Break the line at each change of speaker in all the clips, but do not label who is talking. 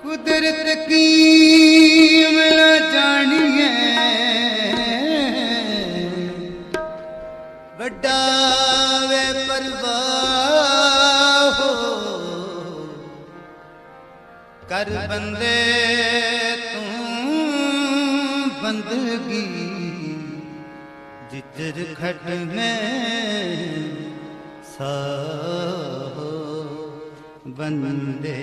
ਕੁਦਰਤ ਕੀ ਮਿਲਾ ਜਾਣੀਏ ਵੱਡਾ ਵੇ ਪਰਵਾਹ ਕਰ ਬੰਦੇ ਤੂੰ ਬੰਦਗੀ। ਜਿੱਜਰ ਖਟ ਮੈਂ ਸਾਹੋ। ਬੰਦੇ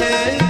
है